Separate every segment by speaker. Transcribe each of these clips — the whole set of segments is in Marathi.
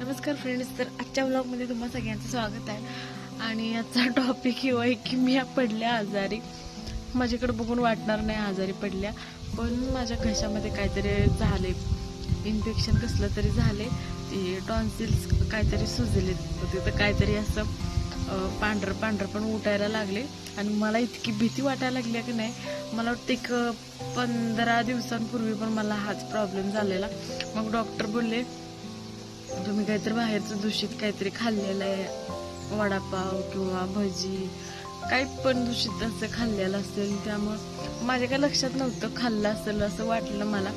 Speaker 1: नमस्कार फ्रेंड्स तर आजच्या ब्लॉगमध्ये तुम्हा सगळ्यांचं स्वागत आहे. आणि याचा टॉपिक यो आहे की मी पडल्या आजारी. माझ्याकडे बघून वाटणार नाही आजारी पडल्या पण माझ्या घशामध्ये काहीतरी झाले इन्फेक्शन कसलं तरी झाले ते टॉन्सिल्स काहीतरी सुजले तिथं काहीतरी असं पांढरं पांढरं पण उठायला लागले. आणि मला इतकी भीती वाटायला लागली की नाही मला वाटतं एक पंधरा दिवसांपूर्वी पण मला हाच प्रॉब्लेम झालेला. मग डॉक्टर बोलले तुम्ही काहीतरी बाहेरचं दूषित काहीतरी खाल्लेलं आहे. वडापाव किंवा भजी. काही पण दूषित असं खाल्लेलं असेल त्यामुळं माझ्या काय लक्षात नव्हतं खाल्लं असेल असं वाटलं मला.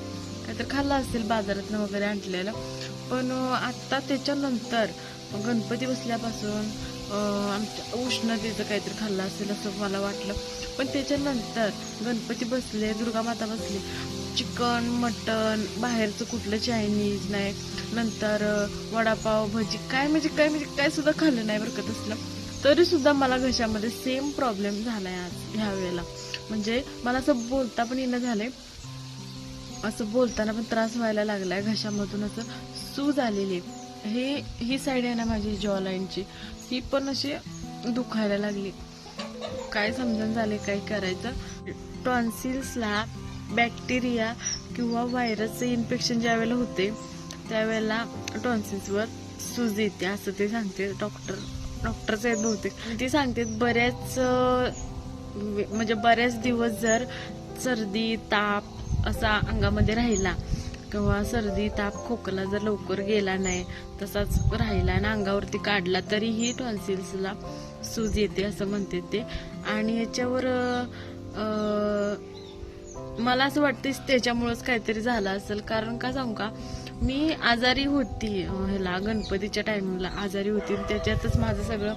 Speaker 1: काहीतरी खाल्लं असेल बाजारातनं वगैरे आणलेलं. पण आत्ता त्याच्यानंतर गणपती बसल्यापासून आमच्या उष्णतेचं काहीतरी खाल्लं असेल असं मला वाटलं. पण त्याच्यानंतर गणपती बसले दुर्गा माता बसली. चिकन मटन बाहेरचं कुठलं चायनीज नाही. नंतर वडापाव भजी काय म्हणजे काय म्हणजे काय सुद्धा खाल्लं नाही बरं का तसलं. तरी सुद्धा मला घशामध्ये सेम प्रॉब्लेम झालाय आज ह्या वेळेला. म्हणजे मला असं बोलता पण येणं झालंय. असं बोलताना पण त्रास व्हायला लागलाय घशामधून असं सूज आलेली आहे. हे ही साईड आहे ना माझी जॉ लाईनची ही पण अशी दुखायला लागली. काय समजून झाले काय करायचं? टॉन्सिल्सला बॅक्टेरिया किंवा व्हायरसचं इन्फेक्शन ज्या वेळेला होते त्यावेळेला टॉन्सिल्सवर सूज येते असं ते सांगते डॉक्टर डॉक्टरच आहेत बहुतेक. ते सांगते बऱ्याच म्हणजे बऱ्याच दिवस जर सर्दी ताप असा अंगामध्ये राहिला किंवा सर्दी ताप खोकला जर लवकर गेला नाही तसाच राहिला आणि अंगावरती काढला तरीही टॉन्सिल्सला सूज येते असं म्हणते ते. आणि याच्यावर मला असं वाटतं त्याच्यामुळंच काहीतरी झालं असेल. कारण का सांगू का? मी आजारी होती ह्याला गणपतीच्या टायमिंगला आजारी होती. आणि त्याच्यातच माझं सगळं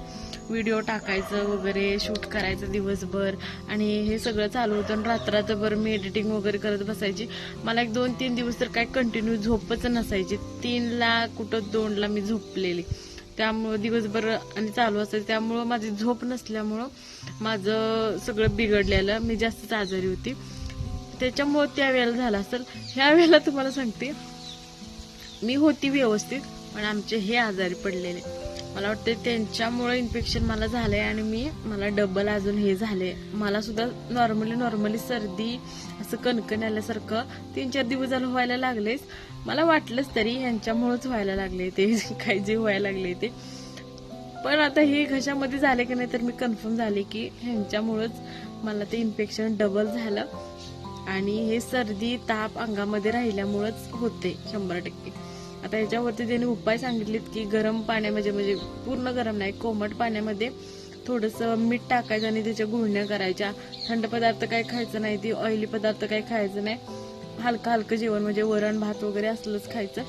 Speaker 1: व्हिडिओ टाकायचं वगैरे शूट करायचं दिवसभर. आणि हे सगळं चालू होतं. आणि रात्रभर मी एडिटिंग वगैरे करत बसायची. मला एक दोन तीन दिवस तर काय कंटिन्यू झोपच नसायची. तीनला कुठं दोनला मी झोपलेली. त्यामुळं दिवसभर आणि चालू असायचं. त्यामुळं माझी झोप नसल्यामुळं माझं सगळं बिघडलेलं. मी जास्तच आजारी होती. त्याच्यामुळं त्या वेळेला झालं असेल. ह्या वेळेला तुम्हाला सांगते मी होती व्यवस्थित पण आमचे हे आजारी पडलेले. मला वाटतं त्यांच्यामुळे इन्फेक्शन मला झालंय आणि मी मला डबल अजून हे झाले मला सुद्धा नॉर्मली नॉर्मली सर्दी असं कणकण आल्यासारखं तीन चार दिवस झालं व्हायला लागलेच. मला वाटलंच तरी यांच्यामुळेच व्हायला लागले ते काही जे व्हायला लागले ते. पण आता हे घशामध्ये झाले की नाही तर मी कन्फर्म झाले की ह्यांच्यामुळंच मला ते इन्फेक्शन डबल झालं. आणि हे सर्दी ताप अंगामध्ये राहिल्यामुळंच होते शंभर टक्के. आता याच्यावरती त्यांनी उपाय सांगितलेत की गरम पाण्यामध्ये म्हणजे पूर्ण गरम नाही कोमट पाण्यामध्ये थोडंसं मीठ टाकायचं आणि त्याच्या गुळण्या करायच्या. थंड पदार्थ काही खायचं नाही ती ऑइली पदार्थ काही खायचं नाही. हलकं हलकं जेवण म्हणजे वरण भात वगैरे असलंच खायचं.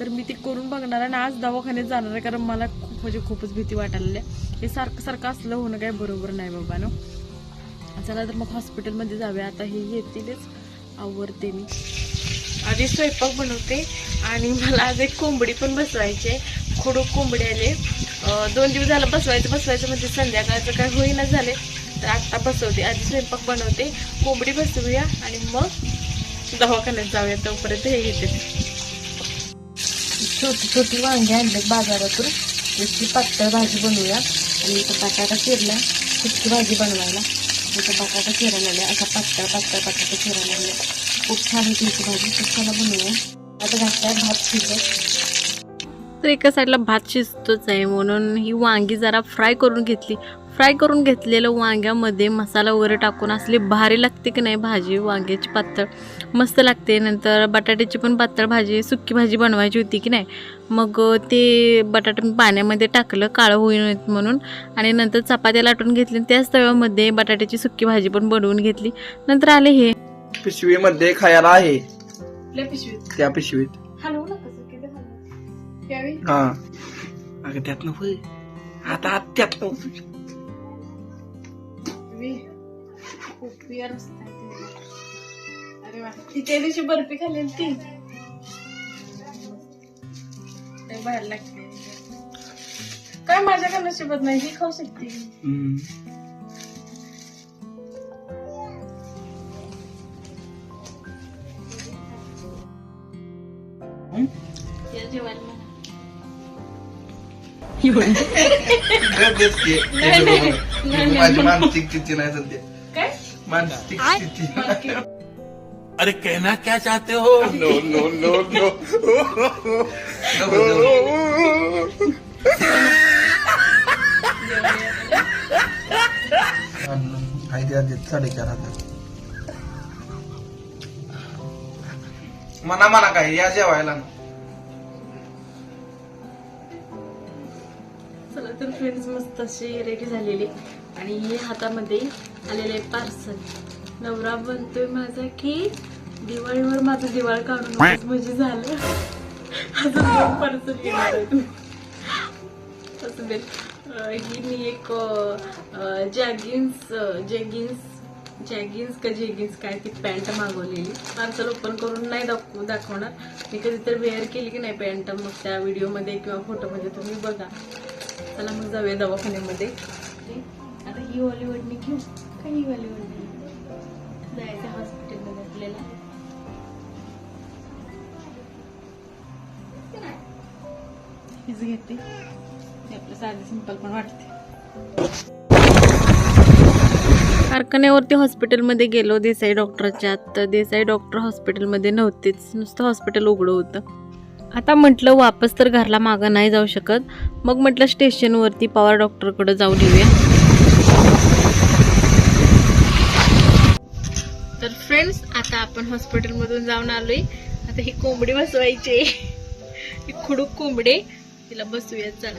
Speaker 1: तर मी ते करून बघणार आणि आज दवाखान्यात जाणार आहे कारण मला खूप म्हणजे खूपच भीती वाटायला आहे. हे सारखं सारखं असलं होणं काही बरोबर नाही बाबा ना. चला तर मग हॉस्पिटलमध्ये जाऊया. आता हे येतीलच आवडते मी. आधी स्वयंपाक बनवते आणि मला आज एक कोंबडी पण बसवायची आहे. खोडूक कोंबडी आले दोन दिवस झालं बसवायचं बसवायचं म्हणजे संध्याकाळचं काय होईना झाले तर आत्ता बसवते. आधी स्वयंपाक बनवते. कोंबडी बसवूया आणि मग दवाखान्यात जाऊया. तोपर्यंत हे येते छोटी छोटी वांगी आणले बाजारातून. त्याची पातळ भाजी बनवूया. आणि इथं बटाटा चिरला. सुकी भाजी बनवायला. इथं बटाटा चिरायला आल्या असा पातळ पातळ बटाटा चिरायला आल्या खूप छान होती ही भाजी खूप छान बनवूया आता घातल्या भात शिजत तर एका साईडला भात शिजतोच आहे म्हणून ही वांगी जरा फ्राय करून घेतली. फ्राय करून घेतलेलं वांग्यामध्ये मसाला वगैरे टाकून असली भारी लागते की नाही भाजी वांग्याची पातळ मस्त लागते. नंतर बटाट्याची पण पातळ भाजी सुक्की भाजी बनवायची होती की नाही. मग ते बटाटा मी पाण्यामध्ये टाकलं काळं होईल नयेत म्हणून. आणि नंतर चपात्या लाटून घेतली त्याच तव्यामध्ये बटाट्याची सुकी भाजी पण बनवून घेतली. नंतर आले हे.
Speaker 2: पिशवीमध्ये खायला आहे.
Speaker 1: पिशवीत?
Speaker 2: त्या पिशवीत.
Speaker 1: हलवू नका त्यावेळी
Speaker 2: हा. अगं त्यात नको. आता आत त्यात नको.
Speaker 1: खूप बियर अरे वा. ती त्या दिवशी बर्फी खाल्ली ती. ते बाहेर लागते. काय माझ्या नशिबात नाही ही खाऊ शकते.
Speaker 2: हम्म.
Speaker 1: जेवायला.
Speaker 2: माझी मानसिक स्थिती नाही सध्या मानसिक स्थिती
Speaker 3: अरे कहना क्या चाहते हो
Speaker 2: नो नो नो नो साडेचार हजार मना म्हणा काय या जेवायला
Speaker 1: चला तर फ्रेंड्स मस्त अशी रेडी झालेली. आणि हे हातामध्ये आलेले पार्सल नवरा बनतोय माझा की दिवाळीवर माझं दिवाळ काढून म्हणजे झालं. असं पार्सल येणार असं दे. ही मी एक जॅगिन्स जॅगिन्स जॅगिन्स का जेगिन्स काय ती पॅन्ट मागवलेली. पार्सल ओपन करून नाही दाखवू दाखवणार. मी कधीतरी वेअर केली की नाही पॅन्ट मग त्या व्हिडिओमध्ये किंवा फोटोमध्ये तुम्ही बघा. चला मग जाऊया दवाखान्यामध्ये. आता ही हॉलिवूडनी घेऊ का ही हॉलिवूडनी? जायचं हॉस्पिटलमध्ये आपल्याला. हीच घेते. आपलं साधी सिंपल पण वाटते कारखान्यावरती हॉस्पिटलमध्ये गेलो देसाई डॉक्टरच्या तर देसाई डॉक्टर हॉस्पिटलमध्ये नव्हतेच. नुसतं हॉस्पिटल उघडं होतं. आता म्हटलं वापस तर घरला मागं नाही जाऊ शकत. मग म्हटलं स्टेशनवरती पवार डॉक्टरकडे जाऊन येऊया. तर फ्रेंड्स आता आपण हॉस्पिटलमधून जाऊन आलोय. आता ही कोंबडी बसवायची ही खुडूक कोंबडे तिला बसूया चला.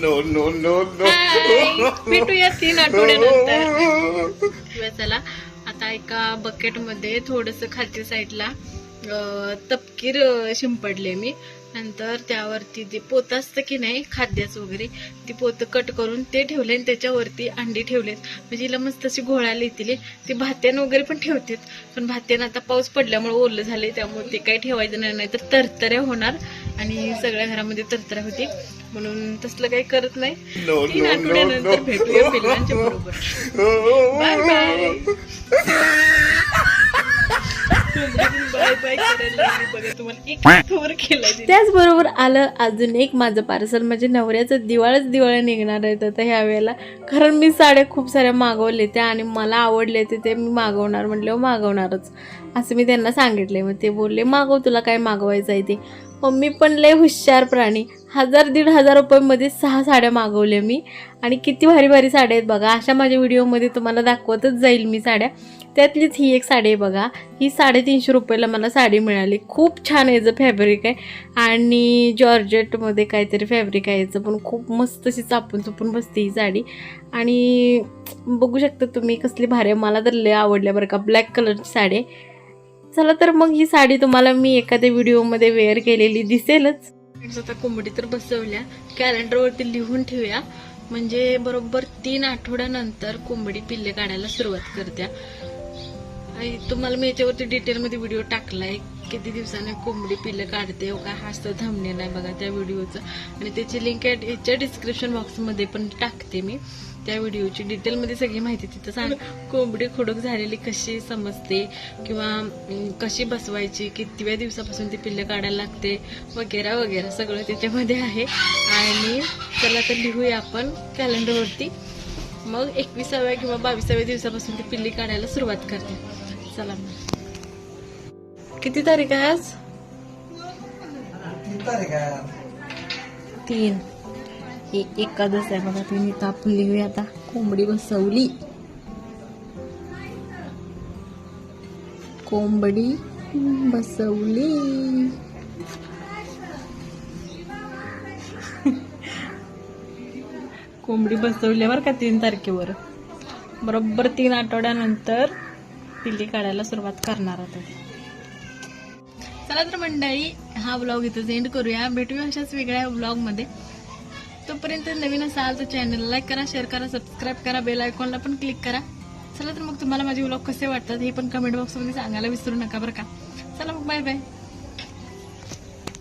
Speaker 2: No no no
Speaker 1: Hi. भेटूया तीन आठवड्यानंतर. चला. आता एका बकेटमध्ये थोडस खालच्या साईडला तपकीर शिंपडले मी. नंतर त्यावरती ते पोतं असतं की नाही खाद्याचं वगैरे ती पोतं कट करून ते ठेवले आणि त्याच्यावरती अंडी ठेवलेत. म्हणजे हिला मस्त अशी घोळायला येतील ती भात्यान वगैरे पण ठेवतात पण भात्यानं आता पाऊस पडल्यामुळे ओलं झाले त्यामुळे ते काही ठेवायचं नाही नाहीतर तरतऱ्या होणार आणि सगळ्या घरामध्ये तरतऱ्या होती म्हणून तसलं काही करत नाही. तीन आठवड्यानंतर भेटूया पिल्लांच्या बरोबर. बाय बाय बाय बाय करायला लागली बघा तुम्हाला एक कवर केलाय त्याचबरोबर आलं अजून एक माझं पार्सल म्हणजे नवऱ्याचं दिवाळच दिवाळी निघणार आहे तर ह्या वेळेला. कारण मी साड्या खूप साऱ्या मागवले त्या आणि मला आवडले ते ते मी मागवणार म्हटलं मागवणारच. असं मी त्यांना सांगितले मग ते बोलले मागव तुला काय मागवायचं आहे ते. मम्मी पण लय हुशार प्राणी. हजार दीड हजार रुपयामध्ये सहा साड्या मागवल्या मी. आणि किती भारी भारी साड्या आहेत बघा. अशा माझ्या व्हिडिओमध्ये तुम्हाला दाखवतच जाईल मी साड्या. त्यातलीच ही एक साडी आहे बघा. ही साडेतीनशे रुपयाला मला साडी मिळाली. खूप छान याचं फॅब्रिक आहे. आणि जॉर्जेटमध्ये काहीतरी फॅब्रिक आहे याचं पण. खूप मस्त अशी चापून चुपून बसते ही साडी. आणि बघू शकता तुम्ही कसली भारी आहे. मला तर लय आवडल्या बरं का. ब्लॅक कलरची साडी आहे. चला तर मग ही साडी तुम्हाला मी एखाद्या व्हिडिओमध्ये वेअर केलेली दिसेलच. आता कोंबडी तर बसवल्या. कॅलेंडरवरती लिहून ठेवूया. म्हणजे बरोबर तीन आठवड्यानंतर कोंबडी पिल्ले काढायला सुरुवात करत्या. तुम्हाला मी याच्यावरती डिटेलमध्ये व्हिडिओ टाकलाय. किती दिवसाने कोंबडी पिल्लं काढते हो का? हा तर थांबलेला आहे बघा त्या व्हिडिओचं. आणि त्याची लिंक याच्या डिस्क्रिप्शन बॉक्समध्ये पण टाकते मी त्या व्हिडिओची. डिटेलमध्ये सगळी माहिती तिथं सांग कोंबडी खुडूक झालेली कशी समजते किंवा कशी बसवायची कितव्या दिवसापासून ती पिल्लं काढायला लागते वगैरे वगैरे सगळं त्याच्यामध्ये आहे. आणि चला तर लिहूया आपण कॅलेंडरवरती मग एकविसाव्या किंवा बावीसाव्या दिवसापासून ती पिल्ली काढायला सुरुवात करते. चला मग. किती तारीख आहे आज? तीन. एकादश आहे बघा तुम्ही लिहूया आता. कोंबडी बसवली. कोंबडी बसवली. कोंबडी बसवल्यावर का तीन तारखेवर? बरोबर तीन आठवड्यानंतर पिल्ली काढायला सुरुवात करणार होता चला तर मंडळी हा ब्लॉग इथं एंड करूया. भेटूया अशाच वेगळ्या ब्लॉगमध्ये तोपर्यंत नवीन असाल तर चॅनल लाईक करा शेअर करा सबस्क्राईब करा बेल आयकॉनला पण क्लिक करा. चला तर मग तुम्हाला माझे ब्लॉग कसे वाटतात हे पण कमेंट बॉक्समध्ये सांगायला विसरू नका बरं का. चला मग बाय बाय